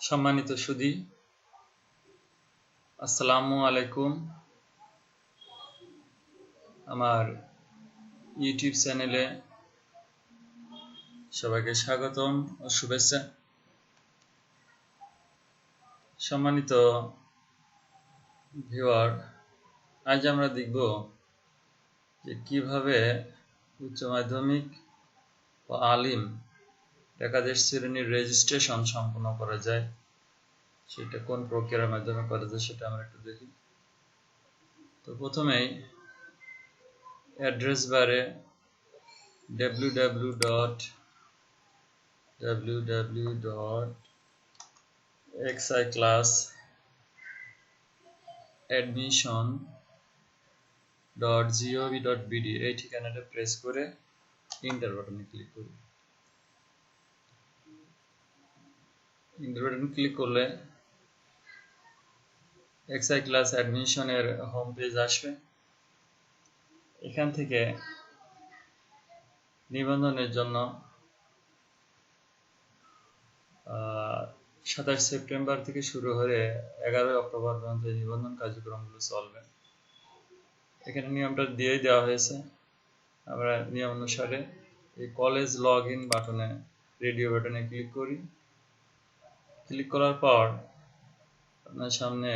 সম্মানিত সুদী আসসালামু আলাইকুম। আমার ইউটিউব চ্যানেলে সবাইকে স্বাগতম ও শুভেচ্ছা। সম্মানিত ভিউয়ার, আজ আমরা দেখব যে কীভাবে উচ্চ মাধ্যমিক ও আলিম একাদশ শ্রেণির রেজিস্ট্রেশন সম্পন্ন করা যায়। সেটা কোন প্রক্রিয়ার মাধ্যমে করা যায় সেটা আমরা একটু দেখি। তো প্রথমেই address bar www dot www dot XI class admission dot G O V dot BD এই ঠিকানাটা প্রেস করে ইন্টার বাটনে ক্লিক করি ইন্টার বাটন ক্লিক করলে এক্সআই ক্লাস অ্যাডমিশনের হোম পেজ আসবে। এখান থেকে নিবন্ধনের জন্য সাতাশ সেপ্টেম্বর থেকে শুরু হয়ে এগারোই অক্টোবর পর্যন্ত নিবন্ধন কার্যক্রমগুলো চলবে। এখানে নিয়মটা দিয়েই দেওয়া হয়েছে। আমরা নিয়ম অনুসারে এই কলেজ লগ ইন বাটনে রেডিও বাটনে ক্লিক করি। ক্লিক করার পর আপনার সামনে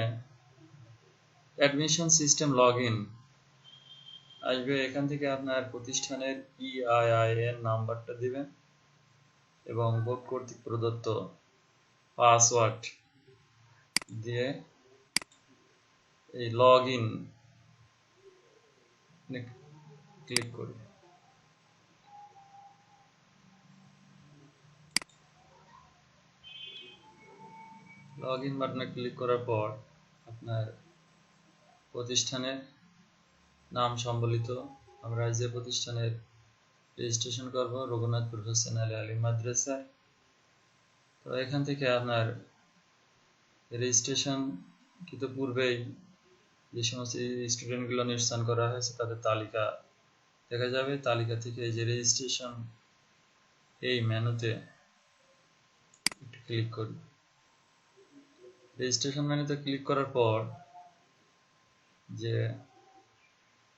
অ্যাডমিশন সিস্টেম লগ ইন আসবে। এখান থেকে আপনার প্রতিষ্ঠানের ইআইআইএন নাম্বারটা দিবেন এবং বোর্ড কর্তৃক প্রদত্ত পাসওয়ার্ড দিয়ে এই লগ ইন ক্লিক করি লগ ইন বাটনে ক্লিক করার পর আপনার প্রতিষ্ঠানের নাম সম্বলিত আমরা যে প্রতিষ্ঠানের রেজিস্ট্রেশন করব রঘুনাথ প্রফেশনাল আলী মাদ্রাসা। তো এখান থেকে আপনার রেজিস্ট্রেশন কিন্তু পূর্বেই যে সমস্ত স্টুডেন্টগুলো নির্বাচন করা হয়েছে তাদের তালিকা দেখা যাবে। তালিকা থেকে যে রেজিস্ট্রেশন এই মেনুতে ক্লিক করি রেজিস্ট্রেশন মেনুতে ক্লিক করার পর যে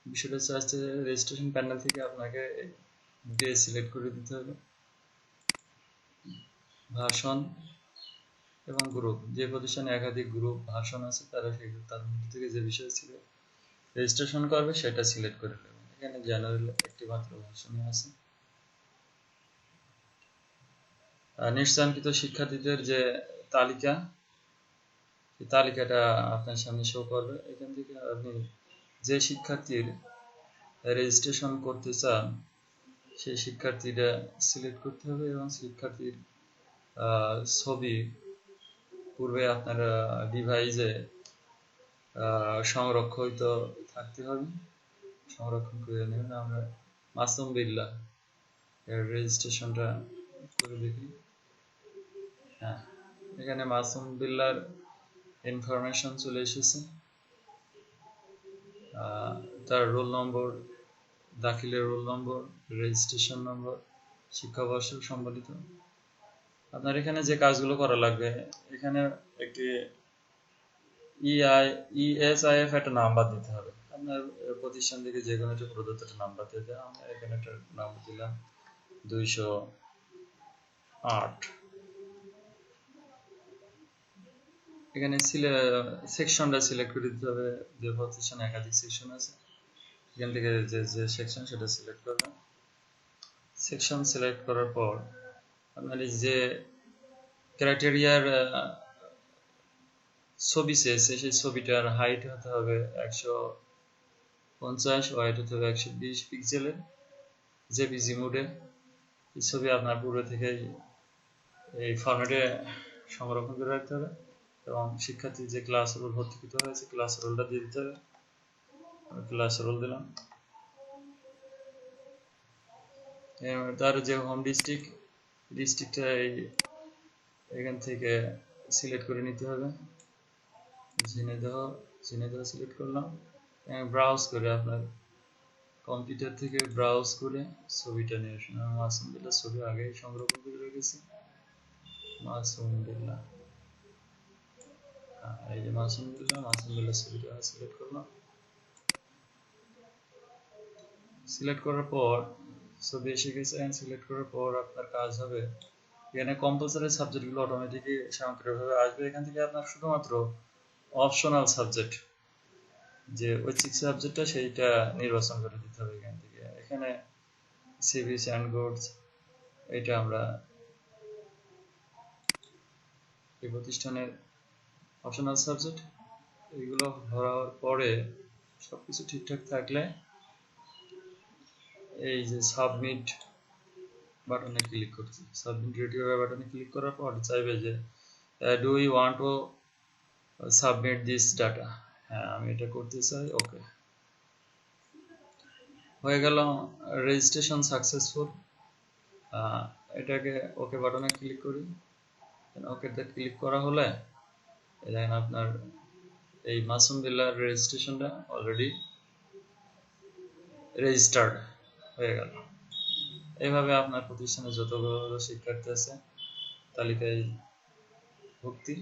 বিষয়টা হচ্ছে রেজিস্ট্রেশন প্যানেল থেকে আপনাকে ডে সিলেক্ট করে দিতে হবে। ভাষণ এবং গ্রুপ যে প্রতিষ্ঠানে একাধিক গ্রুপ ভাষণ আছে তারা সেই তার মধ্যে থেকে যে বিষয় ছিল রেজিস্ট্রেশন করবে সেটা সিলেক্ট করে নেবেন এখানে জেনারেল একটি মাত্র ভাষণই আছে। নিশ্চাঙ্কিত শিক্ষার্থীদের যে তালিকা তালিকাটা আপনার সামনে শো করবে, এখান থেকে আপনি যে শিক্ষার্থীর রেজিস্ট্রেশন করতে চান, সেই শিক্ষার্থীটা সিলেক্ট করতে হবে এবং শিক্ষার্থীর ছবি পূর্বে আপনার ডিভাইসে সংরক্ষিত থাকতে হবে। সংরক্ষণ করে নেবেন। আমরা মাসুম বিল্লা এর রেজিস্ট্রেশনটা করে দেখি। হ্যাঁ এখানে মাসুম বিল্লার ইনফরমেশন চলে এসেছে। তার রোল নম্বর দাখিলের রোল নম্বর রেজিস্ট্রেশন নম্বর শিক্ষাবর্ষ সম্বলিত। আপনার এখানে যে কাজগুলো করা লাগবে, এখানে একটি ইআই ইএসআইএফ একটা নাম্বার দিতে হবে। আপনার প্রতিষ্ঠান থেকে যে কোনো একটা প্রদত্ত একটা নাম্বার দিতে আমরা এখানে একটা নাম্বার দিলাম, দুইশো আট। এখানে সেকশনটা সিলেক্ট করে দিতে হবে। যে প্রতিষ্ঠানে একাধিক সেকশন আছে। এখান থেকে যে যে সেকশন সেটা সিলেক্ট করবেন। সেকশন সিলেক্ট করার পর আপনার যে ক্রাইটেরিয়ার ছবি চেয়েছে সেই ছবিটার হাইট হতে হবে একশো পঞ্চাশ ওয়াইট হতে হবে একশো বিশ পিক্সেলের জেপিজি মোডে এই ছবি আপনার পূর্বে থেকে এই ফর্মেটে সংরক্ষণ করে রাখতে হবে। এবং শিক্ষার্থী যে ক্লাস রোল ভর্তিকৃত হয়েছে ক্লাস রোলটা দিয়ে দিতে হবে ক্লাস রোল দিলাম। তার যে হোম ডিস্ট্রিক্ট ডিস্ট্রিক্টটা এই এখান থেকে সিলেক্ট করে নিতে হবে। ঝিনেদহ ঝিনেদহ সিলেক্ট করলাম। ব্রাউজ করে আপনার কম্পিউটার থেকে ব্রাউজ করে ছবিটা নিয়ে আসুন। মাসুম বিল্লাহ ছবি আগেই সংরক্ষণ করে রেখেছি। মাসুম বিল্লাহ আহ, এই যে মাসুম বিল্লাহ মাসুম বিল্লাহ সিলেক্ট করলাম সিলেক্ট করার পর ছবি এসে গেছে সিলেক্ট করার পর আপনার কাজ হবে এখানে কম্পালসারি সাবজেক্টগুলো অটোমেটিকই স্বয়ংক্রিয়ভাবে আসবে এখান থেকে আপনার শুধুমাত্র অপশনাল সাবজেক্ট যে ঐচ্ছিক সাবজেক্টটা সেইটা নির্বাচন করে দিতে হবে এখান থেকে। এখানে সিভি অ্যান্ড গুডস এটা আমরা এই প্রতিষ্ঠানের অপশনাল সাবজেক্ট এগুলো ভরার পরে সবকিছু ঠিকঠাক থাকলে এই যে সাবমিট বাটনে ক্লিক করছি সাবমিট রেডিও বাটনে ক্লিক করার পর চাইবে যে do you want to submit this data হ্যাঁ আমি এটা করতে চাই ওকে হয়ে গেল রেজিস্ট্রেশন সাকসেসফুল এটাকে ওকে বাটনে ক্লিক করি। ওকেতে ক্লিক করা হলে দেখেন আপনার এই মাসুম বিল্লার রেজিস্ট্রেশনটা অলরেডি রেজিস্টার্ড হয়ে গেল। এইভাবে আপনার প্রতিষ্ঠানে যতগুলো শিক্ষার্থী আছে, তালিকায় ভুক্তি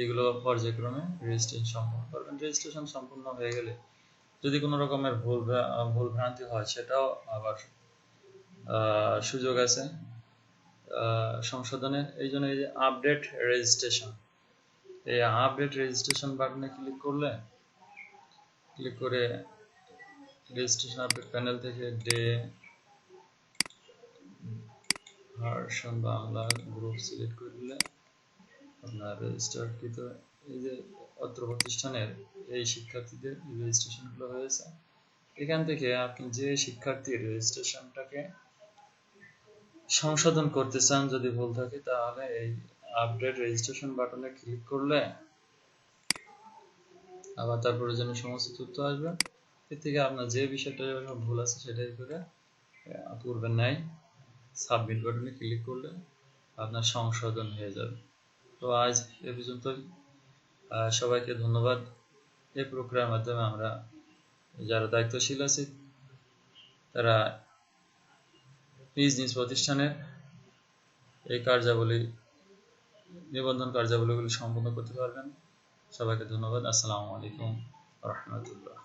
এগুলো পর্যায়ক্রমে রেজিস্ট্রেশন সম্পন্ন করবেন। রেজিস্ট্রেশন সম্পূর্ণ হয়ে গেলে যদি কোনো রকমের ভুল ভুল ভ্রান্তি হয়, সেটাও আবার সুযোগ আছে সংশোধনের। এই জন্য এই যে আপডেট রেজিস্ট্রেশন এই আপডেট রেজিস্ট্রেশন বাটনে ক্লিক করলে ক্লিক করে রেজিস্ট্রেশন আপডেট প্যানেল থেকে day version Bangla group select করে দিলে আপনার রেজিস্টারকৃত এই যে অত্র প্রতিষ্ঠানের এই শিক্ষার্থীদের রেজিস্ট্রেশনগুলো হয়েছে। এখান থেকে আপনি যে শিক্ষার্থীর রেজিস্ট্রেশনটাকে সংশোধন করতে চান যদি ভুল থাকে তাহলে এই আপডেট রেজিস্ট্রেশন বাটনে ক্লিক করলে আবার তার প্রয়োজনীয় সমস্ত তথ্য আসবে। এর থেকে আপনার যে বিষয়টা ভুল আছে সেটাই করে পূর্বের ন্যায় সাবমিট বাটনে ক্লিক করলে আপনার সংশোধন হয়ে যাবে। তো আজ এ পর্যন্তই। আহ, সবাইকে ধন্যবাদ। এই প্রক্রিয়ার মাধ্যমে আমরা যারা দায়িত্বশীল আছি তারা নিজ নিজ প্রতিষ্ঠানের এই কার্যাবলী নিবন্ধন কার্যাবলীগুলি সম্পন্ন করতে পারবেন। সবাইকে ধন্যবাদ। আসসালামু আলাইকুম রহমতুল্লাহ।